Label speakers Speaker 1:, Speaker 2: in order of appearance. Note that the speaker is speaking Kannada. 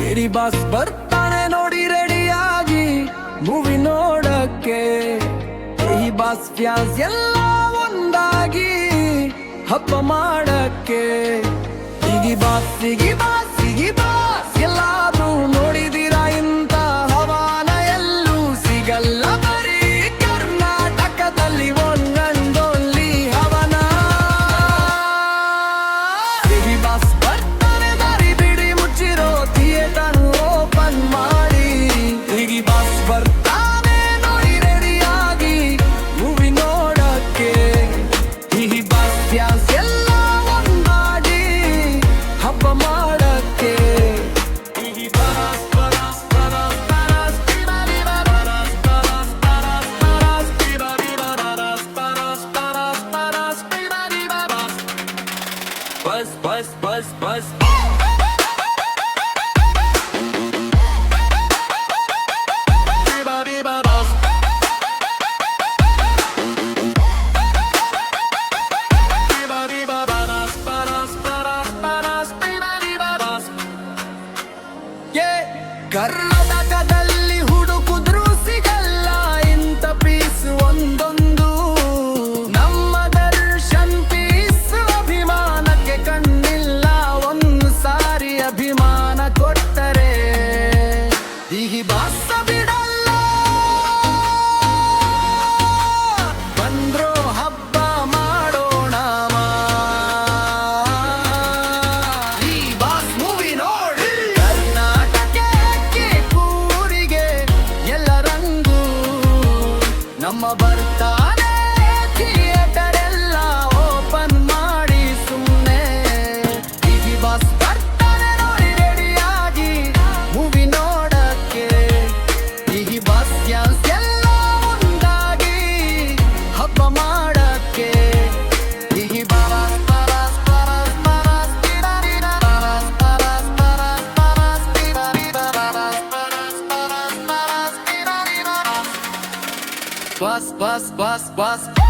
Speaker 1: ಕಿರಿ ಬಾಸ್ ಬರ್ತಾನೆ ನೋಡಿ ರೆಡಿಯಾಗಿ ಮೂವಿ ನೋಡಕ್ಕೆ. ಈ ಬಾಸ್ ಫ್ಯಾಸ್ ಎಲ್ಲ ಒಂದಾಗಿ ಹಬ್ಬ ಮಾಡಕ್ಕೆ. ಸಿಗಿ ಬಾಸ್ ಸಿಗಿ ಬಾಸ್ ಸಿಗಿ boss. Yeah, Carlota. Bus, bus, bus, bus.